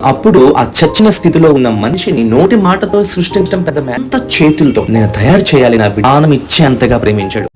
అప్పుడు ఆ చచ్చిన స్థితిలో ఉన్న మనిషిని నోటి మాటతో సృష్టించడం పెద్ద అంత చేతులతో నేను తయారు చేయాలి నా విధానం ఇచ్చే అంతగా ప్రేమించాడు.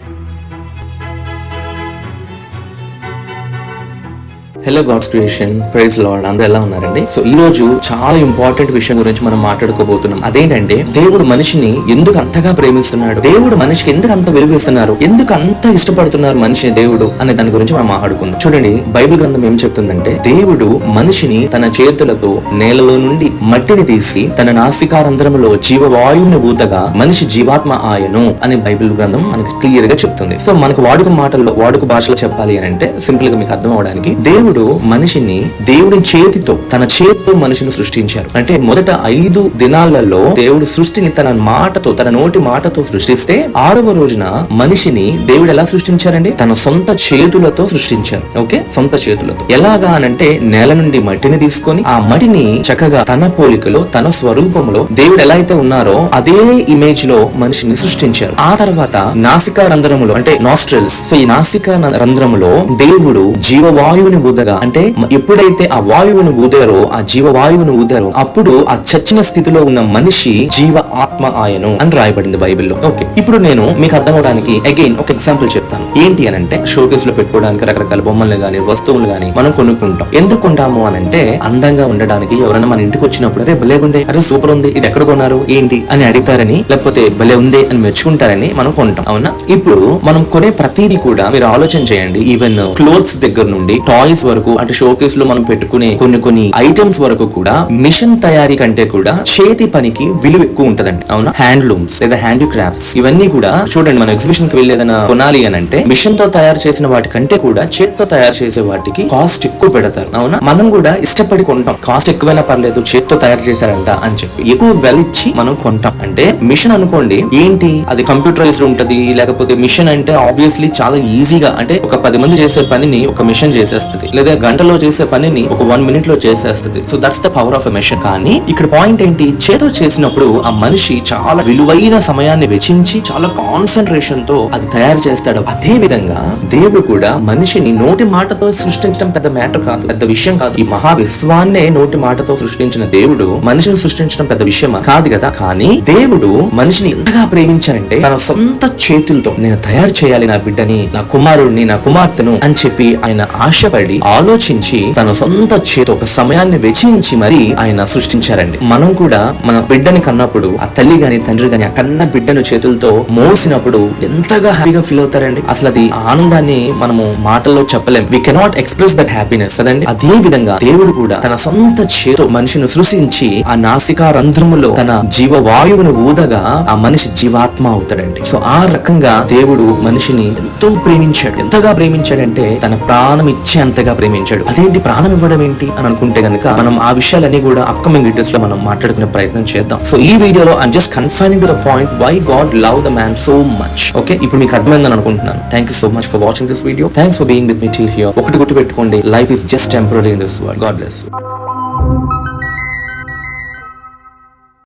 Hello God's creation praise Lord అందరూ ఎలా ఉన్నారండి? సో ఈ రోజు చాలా ఇంపార్టెంట్ విషయం గురించి మనం మాట్లాడుకోబోతున్నాం. అదేంటంటే దేవుడు మనిషిని ఎందుకు అంతగా ప్రేమిస్తున్నాడు? దేవుడు మనిషికి ఎందుకు అంత విలువేస్తున్నారు ఎందుకు అంత ఇష్టపడుతున్నారు మనిషిని దేవుడు? అనే దాని గురించి మనం మాట్లాడుకుందాం. చూడండి బైబిల్ గ్రంథం ఏం చెప్తుందంటే దేవుడు మనిషిని తన చేతులతో నేలలో నుండి మట్టిని తీసి తన నాసికారంధ్రములో జీవవాయువుని ఊతగా మనిషి జీవాత్మ ఆయను అని బైబిల్ గ్రంథం మనకి క్లియర్గా చెప్తుంది. సో మనకు వాడుక మాటల్లో వాడుక భాషలో చెప్పాలి అని అంటే సింపుల్గా మీకు అర్థం అవడానికి దేవుడు మనిషిని దేవుడి చేతితో తన చేతితో మనిషిని సృష్టించారు. అంటే మొదట ఐదు దినాలలో దేవుడు సృష్టిని తన మాటతో తన నోటి మాటతో సృష్టిస్తే ఆరవ రోజున మనిషిని దేవుడు ఎలా సృష్టించారండి? తన సొంత చేతులతో సృష్టించారు. ఓకే? సొంత చేతులతో. ఎలాగా అనంటే నేల నుండి మట్టిని తీసుకొని ఆ మట్టిని చక్కగా తన పోలికలో తన స్వరూపంలో దేవుడు ఎలా అయితే ఉన్నారో అదే ఇమేజ్లో మనిషిని సృష్టించారు. ఆ తర్వాత నాసికా రంధ్రములో అంటే నాస్ట్రల్స్ సో ఈ నాసికా రంధ్రములో దేవుడు జీవవాయువుని ఊదగా అంటే ఎప్పుడైతే ఆ వాయువును ఊదారో ఆ జీవవాయువును ఊదారో అప్పుడు ఆ చచ్చిన స్థితిలో ఉన్న మనిషి జీవ ఆత్మ ఆయను అని రాయబడింది బైబిల్లో. ఓకే ఇప్పుడు నేను మీకు అర్థం అవడానికి అగైన్ ఒక ఎగ్జాంపుల్ చెప్తాను. ఏంటి అని అంటే షోకేస్లో పెట్టుకోవడానికి రకరకాల బొమ్మలు గానీ వస్తువులు గానీ మనం కొనుక్కుంటాం. ఎందుకు కొంటాము అని అంటే అందంగా ఉండడానికి ఎవరైనా మన ఇంటికి వచ్చినప్పుడు అరే భలే ఉంది అరే సూపర్ ఉంది ఇది ఎక్కడ కొన్నారు ఏంటి? అని అడుగుతారని లేకపోతే భలే ఉంది అని మెచ్చుకుంటారని మనం కొంటాం. అవునా? ఇప్పుడు మనం కొనే ప్రతిదీ కూడా మీరు ఆలోచన చేయండి. ఈవెన్ క్లోత్స్ దగ్గర నుండి టాయ్స్ వరకు అంటే షోకేస్లో మనం పెట్టుకునే కొన్ని కొన్ని ఐటమ్స్ వరకు కూడా మిషన్ తయారీ కంటే కూడా చేతి పనికి విలువ ఎక్కువ ఉంటదండి. అవునా? హ్యాండ్లూమ్స్ లేదా హ్యాండిక్రాఫ్ట్స్ ఇవన్నీ కూడా చూడండి మనం ఎగ్జిబిషన్కి వెళ్ళి ఏదైనా కొనాలి అని అంటే మిషన్తో తయారు చేసిన వాటి కంటే కూడా చేత్తో తయారు చేసే వాటికి కాస్ట్ ఎక్కువ పెడతారు. అవునా? మనం కూడా ఇష్టపడి కొంటాం. కాస్ట్ ఎక్కువైనా పర్లేదు చేత్తో తయారు చేశారంట అని చెప్పి ఎక్కువ వెలిచ్చి మనం కొంటాం. అంటే మిషన్ అనుకోండి ఏంటి? అది కంప్యూటరైజ్డ్ ఉంటది లేకపోతే మిషన్ అంటే ఆబ్వియస్లీ చాలా ఈజీగా అంటే ఒక పది మంది చేసే పనిని ఒక మిషన్ చేసేస్తుంది. లేదా గంటలో చేసే పనిని ఒక వన్ మినిట్లో చేసేస్తుంది. So that's the power of a కానీ ఇక్కడ పాయింట్ ఏంటి? చేతో చేసినప్పుడు ఆ మనిషి చాలా విలువైన సమయాన్ని వెచ్చించి చాలా కాన్సన్ట్రేషన్తో అది తయారు చేస్తాడు. అదే విధంగా దేవుడు కూడా మనిషిని నోటి మాటతో సృష్టించడం పెద్ద మ్యాటర్ కాదు పెద్ద విషయం కాదు. ఈ మహా విశ్వాన్నే నోటి మాటతో సృష్టించిన దేవుడు మనిషిని సృష్టించడం పెద్ద విషయం కాదు కదా. కానీ దేవుడు మనిషిని ఎంతగా ప్రేమించారంటే తన సొంత చేతులతో నేను తయారు చేయాలి నా బిడ్డని నా కుమారుడిని నా కుమార్తెను అని చెప్పి ఆయన ఆశపడి ఆలోచించి తన సొంత చేతి ఒక సమయాన్ని వెచ్చించి మరి ఆయన సృష్టించారండి. మనం కూడా మన బిడ్డని కన్నప్పుడు ఆ తల్లి గాని తండ్రి గాని ఆ కన్న బిడ్డను చేతులతో మోసినప్పుడు ఎంతగా హ్యాపీగా ఫీల్ అవుతారండి. అసలు అది ఆనందాన్ని మనము మాటల్లో చెప్పలేం. We cannot express that happiness కదండి? అదే విధంగా దేవుడు కూడా తన సొంత చేతో మనిషిని సృష్టించి ఆ నాసికా రంధ్రములో తన జీవ వాయువును ఊదగా ఆ మనిషి జీవాత్మ అవుతాడండి. సో ఆ రకంగా దేవుడు మనిషిని ఎంతో ప్రేమించాడు. ఎంతగా ప్రేమించాడంటే తన ప్రాణం ఇచ్చే అంతగా ప్రేమించాడు. అదేంటి? ప్రాణం ఇవ్వడం ఏంటి? అని అనుకుంటే కనుక మనం ఆ విషయాలన్నీ కూడా అప్కమింగ్ వీడియోస్లో మనం మాట్లాడుకునే ప్రయత్నం చేద్దాం. సో ఈ వీడియోలో I just confining to the point why God love the man so much okay ఇప్పుడు మీకు అర్థమైందని అనుకుంటున్నాను. Thank you so much for watching this video thanks for being with me till here ఒకటి గుర్తు పెట్టుకోండి life is just temporary in this world God bless